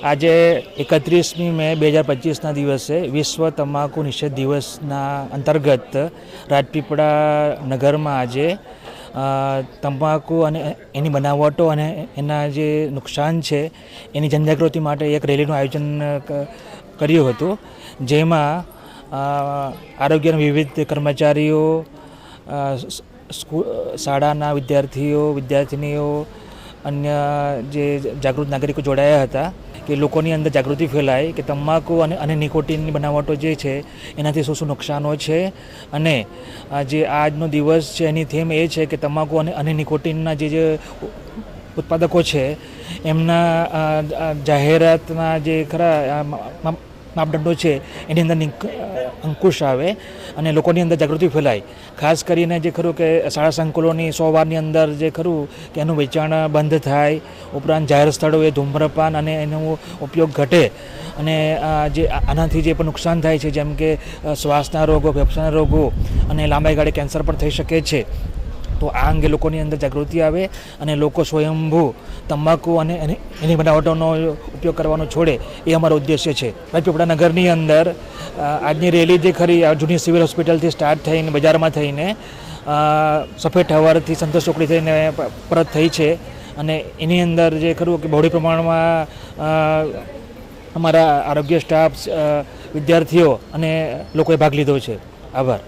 આજે એકત્રીસમી મે બે હજાર પચીસના દિવસે વિશ્વ તમાકુ નિષેધ દિવસના અંતર્ગત રાજપીપળા નગરમાં આજે તમાકુ અને એની બનાવટો અને એના જે નુકસાન છે, એની જનજાગૃતિ માટે એક રેલીનું આયોજન કર્યું હતું. જેમાં આરોગ્યના વિવિધ કર્મચારીઓ શાળાના વિદ્યાર્થીઓ, વિદ્યાર્થિનીઓ અન્ય જે જાગૃત નાગરિકો જોડાયા હતા, કે લોકોની અંદર જાગૃતિ ફેલાય, કે તમાકુ અને અને નિકોટિનની બનાવટો જે છે, એનાથી શું શું નુકસાનો છે? અને જે આજનો દિવસ છે, એની થીમ એ છે કે તમાકુ અને અને નિકોટિનના જે જે ઉત્પાદકો છે, એમના જાહેરાતના જે ખરા માપદંડો છે, એની અંદર અંકુશ આવે અને લોકોની અંદર જાગૃતિ ફેલાય. ખાસ કરીને જે ખરું કે શાળા સંકુલોની સો વારની અંદર જે ખરું કે એનું વેચાણ બંધ થાય, ઉપરાંત જાહેર સ્થળોએ ધૂમ્રપાન અને એનો ઉપયોગ ઘટે. અને જે આનાથી જે પણ નુકસાન થાય છે, જેમ કે શ્વાસના રોગો ફેફસાના રોગો અને લાંબા ગાળે કેન્સર પણ થઈ શકે છે. તો આ અંગે લોકોની અંદર જાગૃતિ આવે અને લોકો સ્વયંભૂ તમાકુ અને એની એની બનાવટોનો ઉપયોગ કરવાનો છોડે એ અમારો ઉદ્દેશ્ય છે. રાજપીપળા નગરની અંદર આજની રેલી જે ખરી જૂની સિવિલ હોસ્પિટલથી સ્ટાર્ટ થઈને, બજારમાં થઈને સફેદ હવારથી સંતોષ ચોકડી થઈને પરત થઈ છે. અને એની અંદર જે ખરું કે બહોળી પ્રમાણમાં અમારા આરોગ્ય સ્ટાફ વિદ્યાર્થીઓ અને લોકોએ ભાગ લીધો છે. આભાર.